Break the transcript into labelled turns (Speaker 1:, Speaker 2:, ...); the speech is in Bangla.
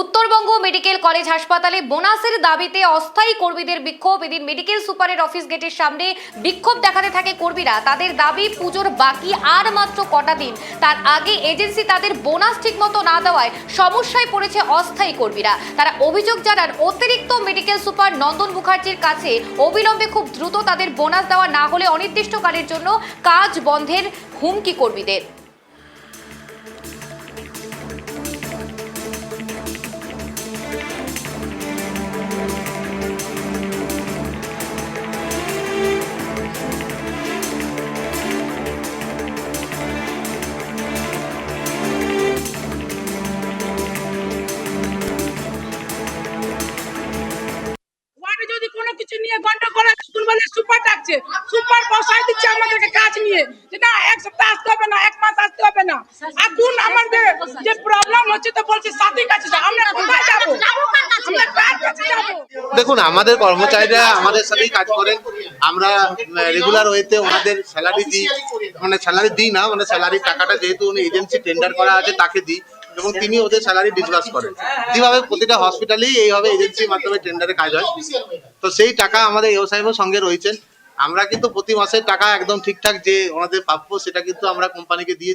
Speaker 1: উত্তরবঙ্গ মেডিকেল কলেজ হাসপাতালে বোনাসের দাবিতে অস্থায়ী কর্মীদের বিক্ষোভ। এদিন মেডিকেল সুপারের অফিস গেটের সামনে বিক্ষোভ দেখাতে থাকে কর্মীরা। তাদের দাবি, পুজোর বাকি আর মাত্র কটা দিন। তার আগে এজেন্সি তাদের বোনাস ঠিকমতো না দেওয়ায় সমস্যায় পড়েছে অস্থায়ী কর্মীরা। তারা অভিযোগ জানান, অতিরিক্ত মেডিকেল সুপার নন্দন মুখার্জির কাছে অবিলম্বে খুব দ্রুত তাদের বোনাস দেওয়া না হলে অনির্দিষ্টকালের জন্য কাজ বন্ধের হুমকি কর্মীদের।
Speaker 2: কিছু নিয়ে গন্ডগোল বলে সুপার ডাকছে সুপার বসাই দিচ্ছে আমাদেরকে কাজ নিয়ে। যে না, এক সপ্তাহ আসতে হবে না, এক মাস আসতে হবে না। এখন আমাদের যে প্রবলেম হচ্ছে তো বলছে, সাথীর কাছে আমরা কোথায় যাব? আমরা কার কাছে যাব?
Speaker 3: দেখুন, আমাদের কর্মচারীরা আমাদের সাথেই কাজ করেন। আমরা রেগুলার ওয়েতে ওনাদের স্যালারি দিই। মানে স্যালারি দিই না মানে স্যালারি টাকাটা যেহেতু উনি এজেন্সি টেন্ডার করা আছে, তাকে দিই। এবং তিনি ওদের স্যালারি ডিসকাস করেন। যেভাবে প্রতিটা হসপিটালেই এইভাবে এজেন্সির মাধ্যমে টেন্ডারে কাজ হয়। তো সেই টাকা আমাদের এও সাহেবের সঙ্গে রয়েছেন। আমরা কিন্তু প্রতি মাসের টাকা একদম ঠিকঠাক যে ওনাদের প্রাপ্য, সেটা কিন্তু আমরা কোম্পানিকে দিয়েছি।